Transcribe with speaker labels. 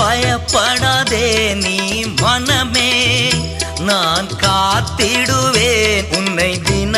Speaker 1: பயப்படாதே நீ மனமே. நான் காத்திடுவேன். உன்னை தின